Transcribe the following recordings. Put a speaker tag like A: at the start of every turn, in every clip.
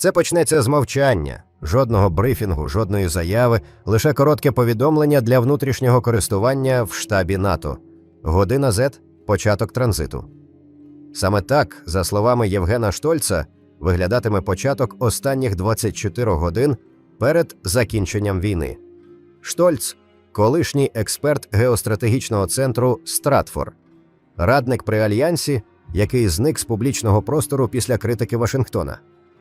A: Це почнеться з мовчання, жодного брифінгу, жодної заяви, лише коротке повідомлення для внутрішнього користування в штабі НАТО. Година Z – початок транзиту. Саме так, за словами Євгена Штольца, виглядатиме початок останніх 24 годин перед закінченням війни. Штольц колишній експерт геостратегічного центру Стратфор, радник при альянсі, який зник з публічного простору після критики Вашингтона.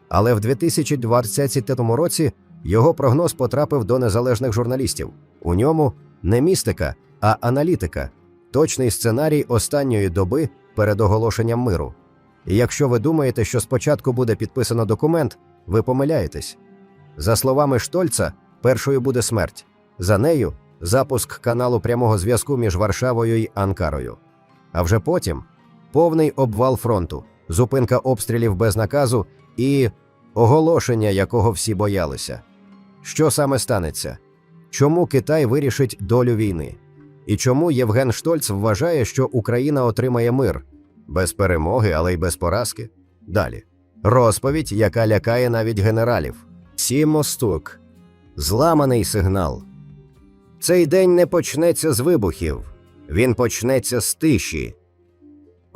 A: Але в 2020 році його прогноз потрапив до незалежних журналістів. У ньому не містика, а аналітика, точний сценарій останньої доби перед оголошенням миру. І якщо ви думаєте, що спочатку буде підписано документ, ви помиляєтесь. За словами Штольца, першою буде смерть. За нею запуск каналу прямого зв'язку між Варшавою і Анкарою. А вже потім повний обвал фронту, зупинка обстрілів без наказу і оголошення, якого всі боялися. Що саме станеться? Чому Китай вирішить долю війни? І чому Євген Штольц вважає, що Україна отримає мир без перемоги, але й без поразки? Далі розповідь, яка лякає навіть генералів. Сімостук. Зламаний сигнал. Цей день не почнеться з вибухів, він почнеться з тиші.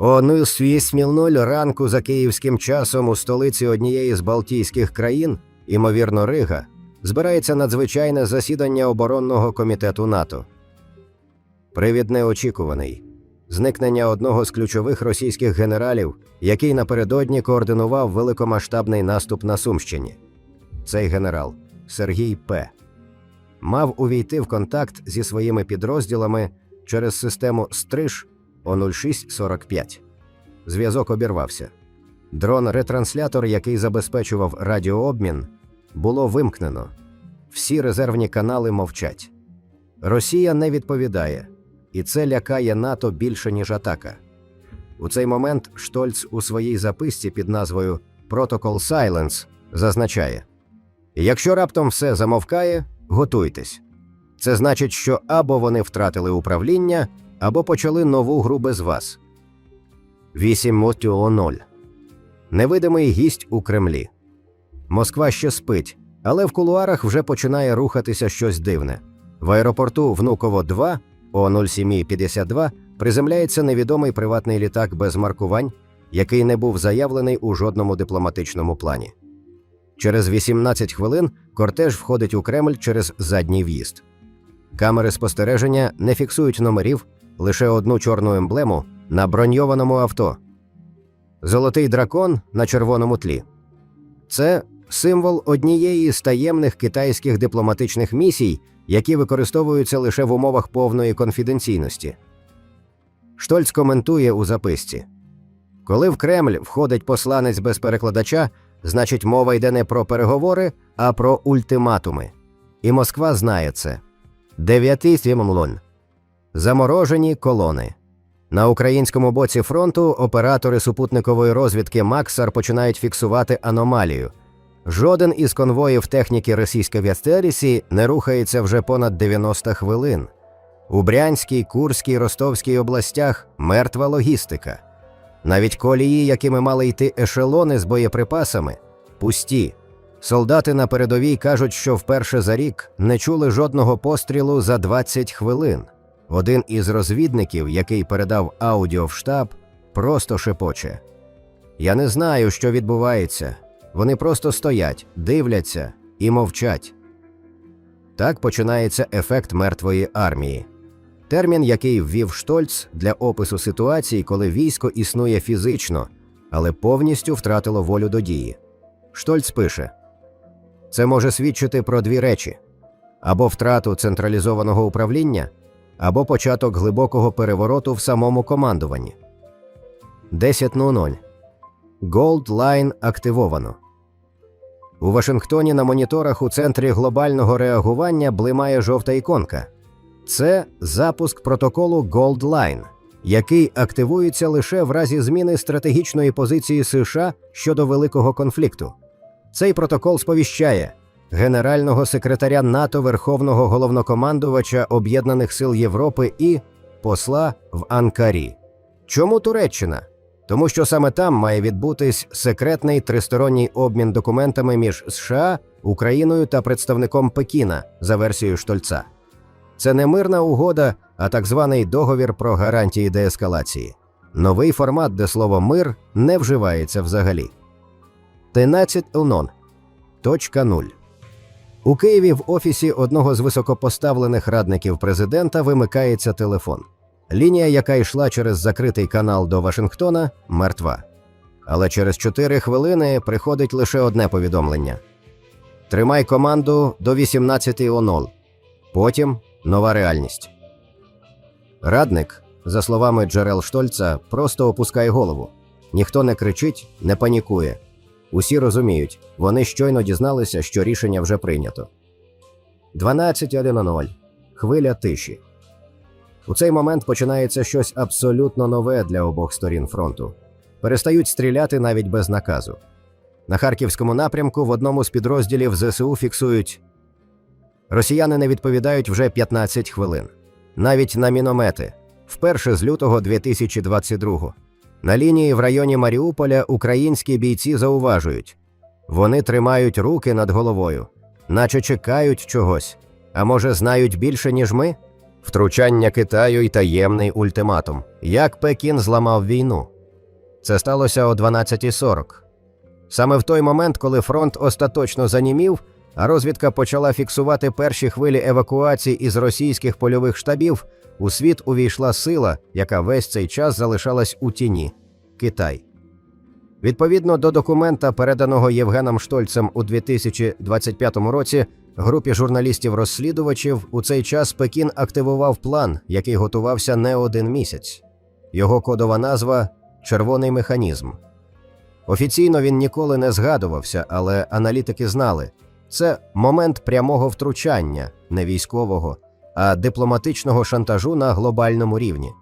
A: О 06.00 ранку за київським часом у столиці однієї з Балтійських країн, імовірно, Рига, збирається надзвичайне засідання оборонного комітету НАТО. Привід неочікуваний. Зникнення одного з ключових російських генералів, який напередодні координував великомасштабний наступ на Сумщині. Цей генерал Сергій П. мав увійти в контакт зі своїми підрозділами через систему Стриж о 0645. Зв'язок обірвався. Дрон-ретранслятор, який забезпечував радіообмін, було вимкнено. Всі резервні канали мовчать. Росія не відповідає, і це лякає НАТО більше, ніж атака. У цей момент Штольц у своїй записці під назвою Protocol Silence зазначає: якщо раптом все замовкає, готуйтесь. Це значить, що або вони втратили управління, або почали нову гру без вас. 8.00. Невидимий гість у Кремлі. Москва ще спить, але в кулуарах вже починає рухатися щось дивне. В аеропорту Внуково 2 о 07.52 приземляється невідомий приватний літак без маркувань, який не був заявлений у жодному дипломатичному плані. Через 18 хвилин кортеж входить у Кремль через задній в'їзд. Камери спостереження не фіксують номерів, лише одну чорну емблему на броньованому авто. Золотий дракон на червоному тлі. Це символ однієї з таємних китайських дипломатичних місій, які використовуються лише в умовах повної конфіденційності. Штольц коментує у записці: коли в Кремль входить посланець без перекладача, значить мова йде не про переговори, а про ультиматуми. І Москва знає це. Дев'ятий Сімлон. Заморожені колони. На українському боці фронту оператори супутникової розвідки Максар починають фіксувати аномалію. Жоден із конвоїв техніки російської авіації не рухається вже понад 90 хвилин. У Брянській, Курській, Ростовській областях мертва логістика. Навіть колії, якими мали йти ешелони з боєприпасами, пусті. Солдати на передовій кажуть, що вперше за рік не чули жодного пострілу за 20 хвилин. Один із розвідників, який передав аудіо в штаб, просто шепоче: Я не знаю, що відбувається. Вони просто стоять, дивляться і мовчать. Так починається ефект мертвої армії. Термін, який ввів Штольц для опису ситуації, коли військо існує фізично, але повністю втратило волю до дії. Штольц пише: це може свідчити про дві речі: або втрату централізованого управління, або початок глибокого перевороту в самому командуванні. 10.00. Gold Line активовано. У Вашингтоні на моніторах у центрі глобального реагування блимає жовта іконка. Це запуск протоколу Gold Line, який активується лише в разі зміни стратегічної позиції США щодо великого конфлікту. Цей протокол сповіщає генерального секретаря НАТО Верховного головнокомандувача Об'єднаних Сил Європи і посла в Анкарі. Чому Туреччина? тому що саме там має відбутись секретний тристоронній обмін документами між США, Україною та представником Пекіна за версією Штольца. Це не мирна угода, а так званий договір про гарантії деескалації. Новий формат, де слово мир не вживається взагалі. 13 УНОН. Точка 0. У Києві в офісі одного з високопоставлених радників президента вимикається телефон. Лінія, яка йшла через закритий канал до Вашингтона, мертва. Але через 4 хвилини приходить лише одне повідомлення: Тримай команду до 18.00. Потім нова реальність. Радник, за словами Джерел Штольца, просто опускає голову. Ніхто не кричить, не панікує. Усі розуміють, вони щойно дізналися, що рішення вже прийнято. 12.00. Хвиля тиші. У цей момент починається щось абсолютно нове для обох сторін фронту. Перестають стріляти навіть без наказу. На харківському напрямку в одному з підрозділів ЗСУ фіксують росіяни не відповідають вже 15 хвилин. Навіть на міномети. Вперше з лютого 2022 На лінії в районі Маріуполя українські бійці зауважують вони тримають руки над головою, наче чекають чогось, а може знають більше, ніж ми? Втручання Китаю і таємний ультиматум. Як Пекін зламав війну? Це сталося о 12.40. Саме в той момент, коли фронт остаточно занімів, розвідка почала фіксувати перші хвилі евакуації із російських польових штабів, у світ увійшла сила, яка весь цей час залишалась у тіні Китай. Відповідно до документа, переданого Євгеном Штольцем у 2025 році, групі журналістів-розслідувачів у цей час Пекін активував план, який готувався не один місяць. Його кодова назва Червоний механізм. Офіційно він ніколи не згадувався, але аналітики знали це момент прямого втручання, не військового, а дипломатичного шантажу на глобальному рівні.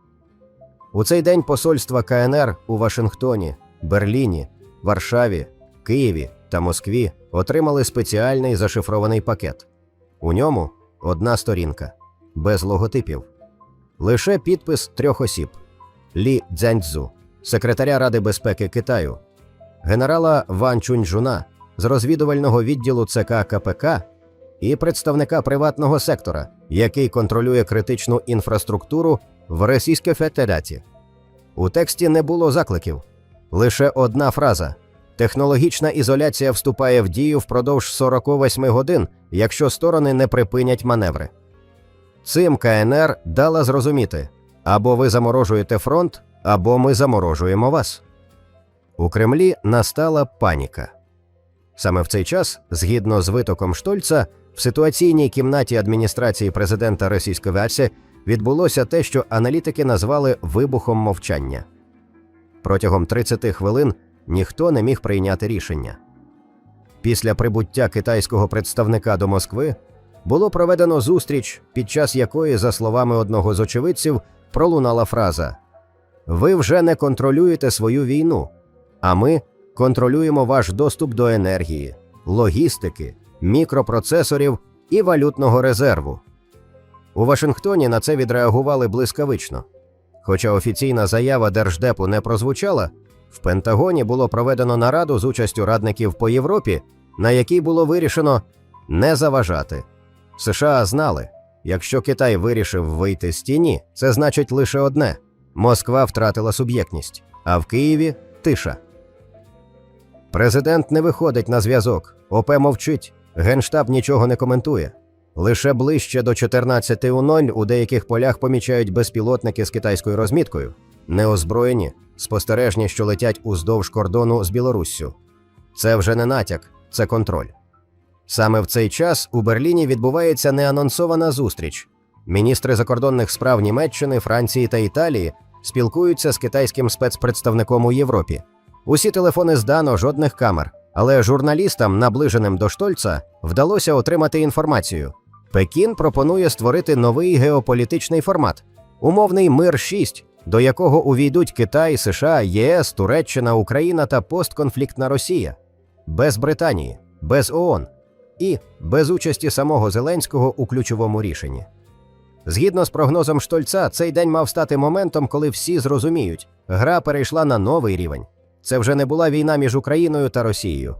A: У цей день посольства КНР у Вашингтоні, Берліні, Варшаві, Києві та Москві отримали спеціальний зашифрований пакет. У ньому одна сторінка, без логотипів, лише підпис трьох осіб: Лі Цзяньцзу, секретаря Ради безпеки Китаю, генерала Ван Чуньжуна з розвідувального відділу ЦК КПК і представника приватного сектора, який контролює критичну інфраструктуру в Російській Федерації. У тексті не було закликів, лише одна фраза. Технологічна ізоляція вступає в дію впродовж 48 годин, якщо сторони не припинять маневри. Цим КНР дала зрозуміти або ви заморожуєте фронт, або ми заморожуємо вас. У Кремлі настала паніка. Саме в цей час, згідно з витоком Штольца, в ситуаційній кімнаті адміністрації президента Російської Федерації відбулося те, що аналітики назвали вибухом мовчання. Протягом 30 хвилин ніхто не міг прийняти рішення. Після прибуття китайського представника до Москви було проведено зустріч, під час якої, за словами одного з очевидців, пролунала фраза: Ви вже не контролюєте свою війну, а ми контролюємо ваш доступ до енергії, логістики, мікропроцесорів і валютного резерву. У Вашингтоні на це відреагували блискавично. Хоча офіційна заява Держдепу не прозвучала, в Пентагоні було проведено нараду з участю радників по Європі, на якій було вирішено не заважати. США знали, якщо Китай вирішив вийти з тіні, це значить лише одне: Москва втратила суб'єктність, а в Києві тиша. Президент не виходить на зв'язок, ОП мовчить, Генштаб нічого не коментує. Лише ближче до 14.00 у деяких полях помічають безпілотники з китайською розміткою, неозброєні, спостережні, що летять уздовж кордону з Білоруссю. Це вже не натяк, це контроль. Саме в цей час у Берліні відбувається неанонсована зустріч. Міністри закордонних справ Німеччини, Франції та Італії спілкуються з китайським спецпредставником у Європі. Усі телефони здано, жодних камер. Але журналістам, наближеним до Штольца, вдалося отримати інформацію. Пекін пропонує створити новий геополітичний формат умовний мир 6 до якого увійдуть Китай, США, ЄС, Туреччина, Україна та постконфліктна Росія, без Британії, без ООН і без участі самого Зеленського у ключовому рішенні. Згідно з прогнозом Штольца, цей день мав стати моментом, коли всі зрозуміють, гра перейшла на новий рівень. Це вже не була війна між Україною та Росією.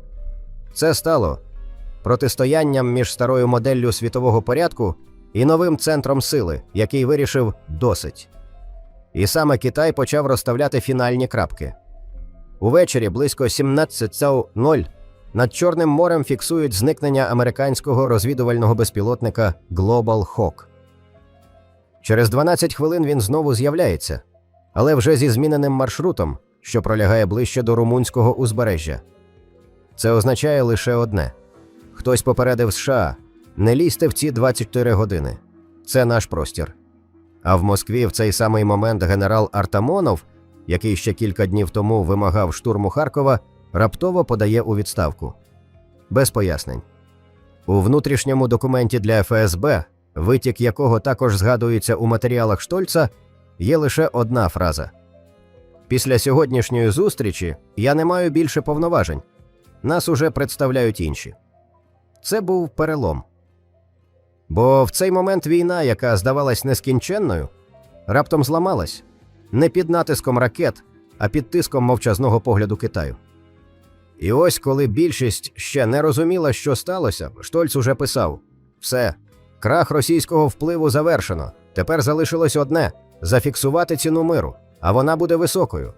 A: Це стало протистоянням між старою моделлю світового порядку і новим центром сили, який вирішив досить. І саме Китай почав розставляти фінальні крапки. Увечері близько 17.00 над Чорним морем фіксують зникнення американського розвідувального безпілотника Global Hawk. Через 12 хвилин він знову з'являється, але вже зі зміненим маршрутом, що пролягає ближче до румунського узбережжя. Це означає лише одне: хтось попередив США не лізьте в ці 24 години. Це наш простір. А в Москві в цей самий момент генерал Артамонов, який ще кілька днів тому вимагав штурму Харкова, раптово подає у відставку. Без пояснень. У внутрішньому документі для ФСБ, витік якого також згадується у матеріалах Штольца, є лише одна фраза: Після сьогоднішньої зустрічі я не маю більше повноважень. Нас уже представляють інші. Це був перелом. Бо в цей момент війна, яка здавалась нескінченною, раптом зламалась не під натиском ракет, а під тиском мовчазного погляду Китаю. І ось коли більшість ще не розуміла, що сталося, Штольц уже писав: все, крах російського впливу завершено. Тепер залишилось одне зафіксувати ціну миру, а вона буде високою.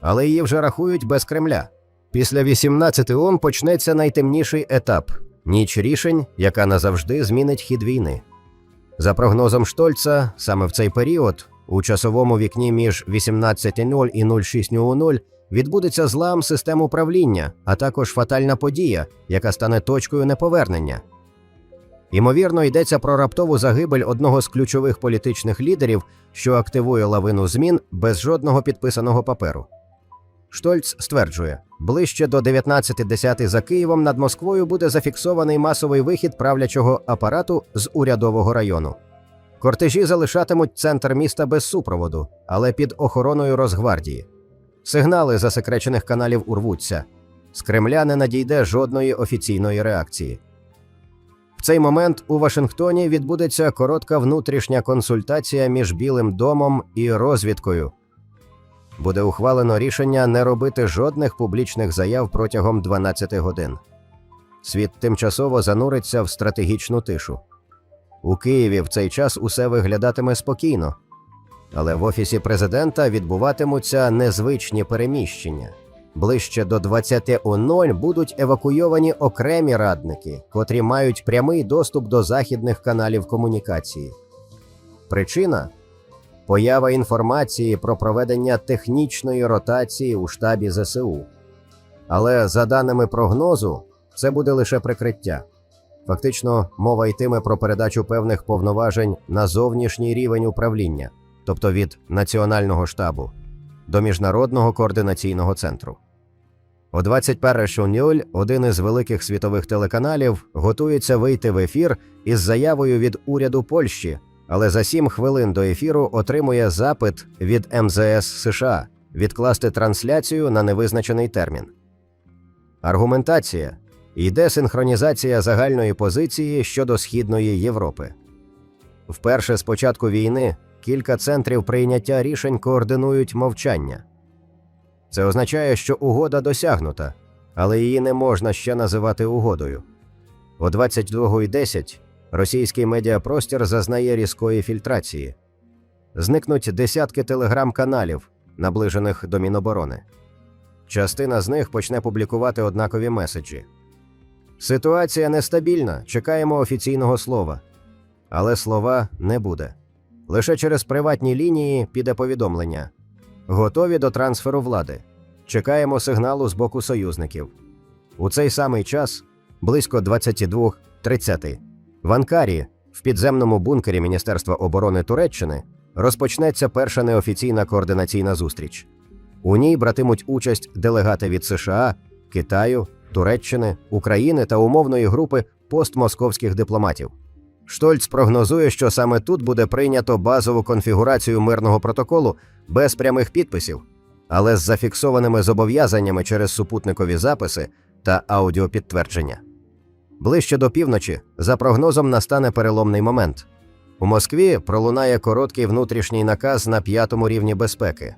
A: Але її вже рахують без Кремля. Після 18 ом почнеться найтемніший етап ніч рішень, яка назавжди змінить хід війни. За прогнозом Штольца, саме в цей період, у часовому вікні між 18.00 і 06.00 відбудеться злам систем управління, а також фатальна подія, яка стане точкою неповернення. Ймовірно, йдеться про раптову загибель одного з ключових політичних лідерів, що активує лавину змін без жодного підписаного паперу. Штольц стверджує, ближче до 19.10 за Києвом над Москвою буде зафіксований масовий вихід правлячого апарату з урядового району. Кортежі залишатимуть центр міста без супроводу, але під охороною Росгвардії. Сигнали засекречених каналів урвуться. З Кремля не надійде жодної офіційної реакції. В цей момент у Вашингтоні відбудеться коротка внутрішня консультація між Білим домом і розвідкою. Буде ухвалено рішення не робити жодних публічних заяв протягом 12 годин. Світ тимчасово зануриться в стратегічну тишу. У Києві в цей час усе виглядатиме спокійно, але в офісі президента відбуватимуться незвичні переміщення. Ближче до 20.00 будуть евакуйовані окремі радники, котрі мають прямий доступ до західних каналів комунікації. Причина поява інформації про проведення технічної ротації у штабі ЗСУ. Але за даними прогнозу, це буде лише прикриття. Фактично, мова йтиме про передачу певних повноважень на зовнішній рівень управління, тобто від національного штабу до міжнародного координаційного центру. О 21.00 один із великих світових телеканалів готується вийти в ефір із заявою від уряду Польщі, але за 7 хвилин до ефіру отримує запит від МЗС США відкласти трансляцію на невизначений термін. Аргументація йде синхронізація загальної позиції щодо Східної Європи. Вперше з початку війни кілька центрів прийняття рішень координують мовчання. Це означає, що угода досягнута, але її не можна ще називати угодою. О 22.10 російський медіапростір зазнає різкої фільтрації. Зникнуть десятки телеграм-каналів, наближених до Міноборони. Частина з них почне публікувати однакові меседжі. Ситуація нестабільна, чекаємо офіційного слова. Але слова не буде. Лише через приватні лінії піде повідомлення. Готові до трансферу влади. Чекаємо сигналу з боку союзників. У цей самий час, близько 22.30, в Анкарі, в підземному бункері Міністерства оборони Туреччини, розпочнеться перша неофіційна координаційна зустріч. У ній братимуть участь делегати від США, Китаю, Туреччини, України та умовної групи постмосковських дипломатів. Штольц прогнозує, що саме тут буде прийнято базову конфігурацію мирного протоколу без прямих підписів, але з зафіксованими зобов'язаннями через супутникові записи та аудіопідтвердження. Ближче до півночі, за прогнозом, настане переломний момент. У Москві пролунає короткий внутрішній наказ на п'ятому рівні безпеки.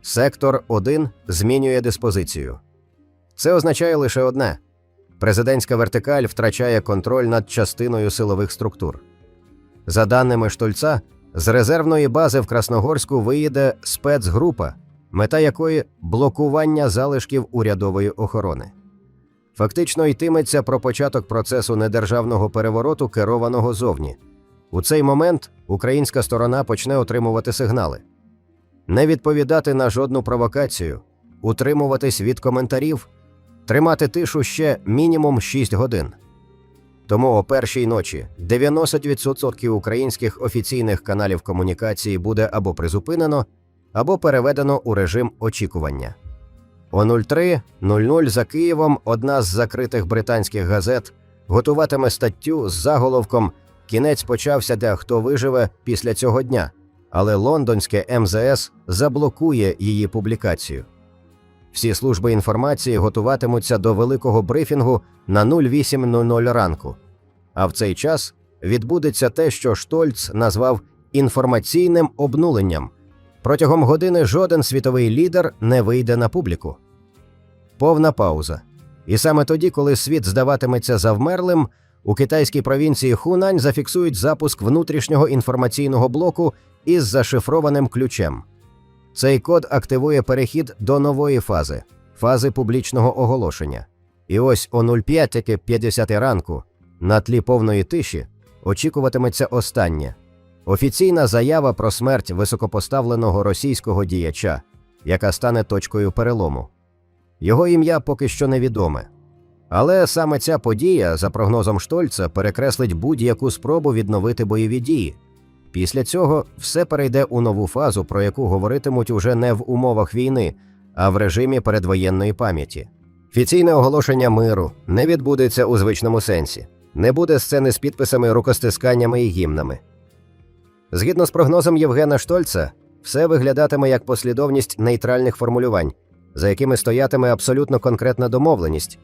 A: Сектор 1 змінює диспозицію. Це означає лише одне: президентська вертикаль втрачає контроль над частиною силових структур. За даними Штольца, з резервної бази в Красногорську виїде спецгрупа, мета якої блокування залишків урядової охорони. Фактично йтиметься про початок процесу недержавного перевороту, керованого зовні. У цей момент українська сторона почне отримувати сигнали, не відповідати на жодну провокацію, утримуватись від коментарів, тримати тишу ще мінімум 6 годин. Тому о першій ночі 90% українських офіційних каналів комунікації буде або призупинено, або переведено у режим очікування. О 03.00 за Києвом одна з закритих британських газет готуватиме статтю з заголовком Кінець почався для хто виживе після цього дня, але лондонське МЗС заблокує її публікацію. Всі служби інформації готуватимуться до великого брифінгу на 08.00 ранку. А в цей час відбудеться те, що Штольц назвав інформаційним обнуленням. Протягом години жоден світовий лідер не вийде на публіку. Повна пауза. І саме тоді, коли світ здаватиметься завмерлим, у китайській провінції Хунань зафіксують запуск внутрішнього інформаційного блоку із зашифрованим ключем. Цей код активує перехід до нової фази фази публічного оголошення. І ось о 05.50 ранку, на тлі повної тиші, очікуватиметься останнє офіційна заява про смерть високопоставленого російського діяча, яка стане точкою перелому. Його ім'я поки що невідоме. Але саме ця подія, за прогнозом Штольца, перекреслить будь-яку спробу відновити бойові дії. Після цього все перейде у нову фазу, про яку говоритимуть уже не в умовах війни, а в режимі передвоєнної пам'яті. Офіційне оголошення миру не відбудеться у звичному сенсі, не буде сцени з підписами, рукостисканнями і гімнами. Згідно з прогнозом Євгена Штольца, все виглядатиме як послідовність нейтральних формулювань, за якими стоятиме абсолютно конкретна домовленість,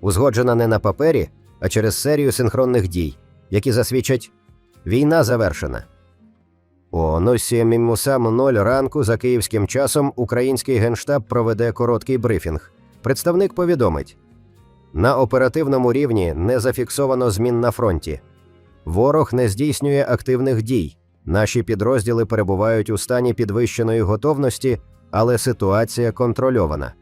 A: узгоджена не на папері, а через серію синхронних дій, які засвідчать війна завершена. О 07.00 ранку за київським часом український генштаб проведе короткий брифінг. Представник повідомить: на оперативному рівні не зафіксовано змін на фронті. Ворог не здійснює активних дій. Наші підрозділи перебувають у стані підвищеної готовності, але ситуація контрольована.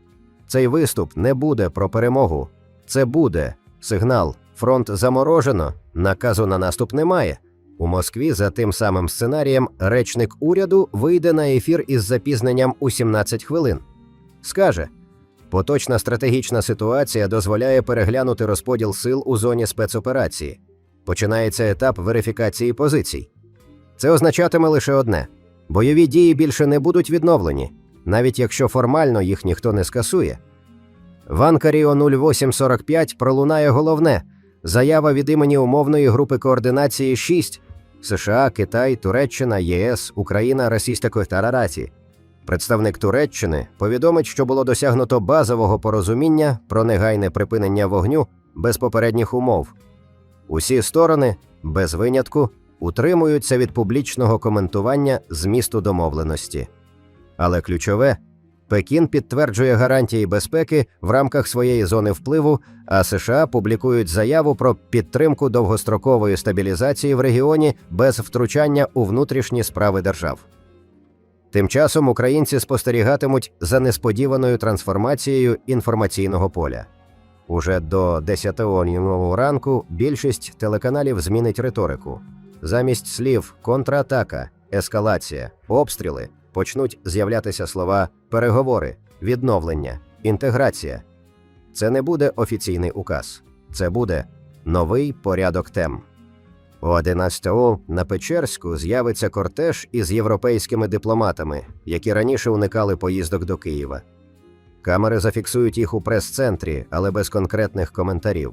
A: Цей виступ не буде про перемогу. Це буде сигнал. Фронт заморожено, наказу на наступ немає. У Москві за тим самим сценарієм речник уряду вийде на ефір із запізненням у 17 хвилин. Скаже: поточна стратегічна ситуація дозволяє переглянути розподіл сил у зоні спецоперації. Починається етап верифікації позицій. Це означатиме лише одне: бойові дії більше не будуть відновлені, навіть якщо формально їх ніхто не скасує. В Анкарі о 0845 пролунає головне заява від імені умовної групи координації 6 США, Китай, Туреччина, ЄС, Україна, Російська Федерація. Представник Туреччини повідомить, що було досягнуто базового порозуміння про негайне припинення вогню без попередніх умов. Усі сторони, без винятку, утримуються від публічного коментування змісту домовленості. Але ключове Пекін підтверджує гарантії безпеки в рамках своєї зони впливу, а США публікують заяву про підтримку довгострокової стабілізації в регіоні без втручання у внутрішні справи держав. Тим часом українці спостерігатимуть за несподіваною трансформацією інформаційного поля. Уже до 10 ранку більшість телеканалів змінить риторику. Замість слів контратака, ескалація, обстріли почнуть з'являтися слова переговори, відновлення, інтеграція. Це не буде офіційний указ, це буде новий порядок тем. О 11 на Печерську з'явиться кортеж із європейськими дипломатами, які раніше уникали поїздок до Києва. Камери зафіксують їх у прес-центрі, але без конкретних коментарів.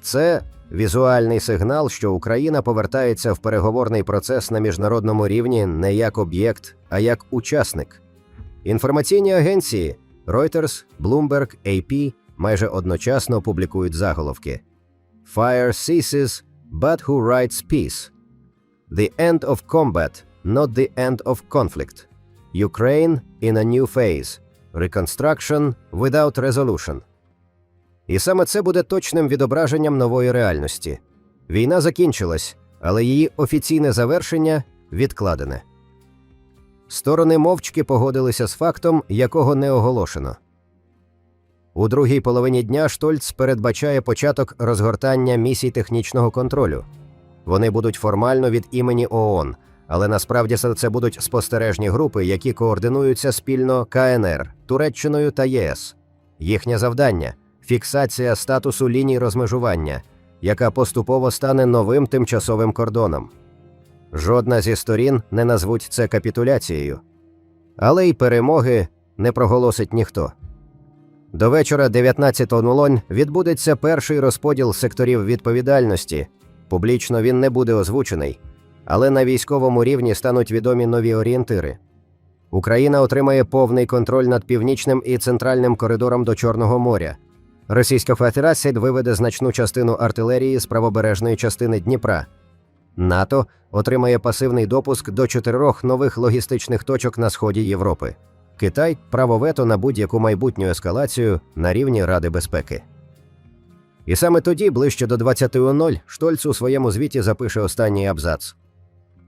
A: Це візуальний сигнал, що Україна повертається в переговорний процес на міжнародному рівні не як об'єкт, а як учасник. Інформаційні агенції Reuters, Bloomberg, AP майже одночасно публікують заголовки Fire ceases, but who writes peace? The end of combat, not the end of conflict. Ukraine in a new phase. Reconstruction without resolution. І саме це буде точним відображенням нової реальності. Війна закінчилась, але її офіційне завершення відкладене. Сторони мовчки погодилися з фактом, якого не оголошено. У другій половині дня Штольц передбачає початок розгортання місій технічного контролю. Вони будуть формально від імені ООН, але насправді це будуть спостережні групи, які координуються спільно КНР, Туреччиною та ЄС. Їхнє завдання фіксація статусу ліній розмежування, яка поступово стане новим тимчасовим кордоном. Жодна зі сторін не назвуть це капітуляцією, але й перемоги не проголосить ніхто. До вечора 19.00 відбудеться перший розподіл секторів відповідальності. Публічно він не буде озвучений, але на військовому рівні стануть відомі нові орієнтири. Україна отримає повний контроль над північним і центральним коридором до Чорного моря. Російська Федерація виведе значну частину артилерії з правобережної частини Дніпра. НАТО отримає пасивний допуск до чотирьох нових логістичних точок на сході Європи. Китай право вето на будь-яку майбутню ескалацію на рівні Ради безпеки. І саме тоді, ближче до 20.00, Штольц у своєму звіті запише останній абзац: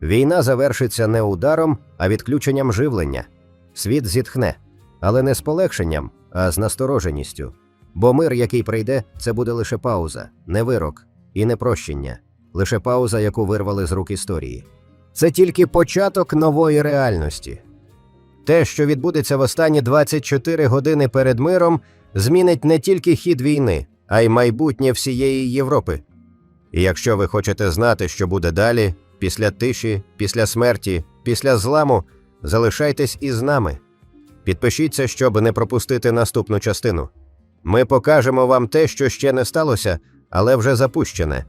A: Війна завершиться не ударом, а відключенням живлення. Світ зітхне, але не з полегшенням, а з настороженістю. Бо мир, який прийде, це буде лише пауза, не вирок і не прощення, лише пауза, яку вирвали з рук історії. Це тільки початок нової реальності. Те, що відбудеться в останні 24 години перед миром, змінить не тільки хід війни, а й майбутнє всієї Європи. І якщо ви хочете знати, що буде далі, після тиші, після смерті, після зламу, залишайтесь із нами. Підпишіться, щоб не пропустити наступну частину. Ми покажемо вам те, що ще не сталося, але вже запущене,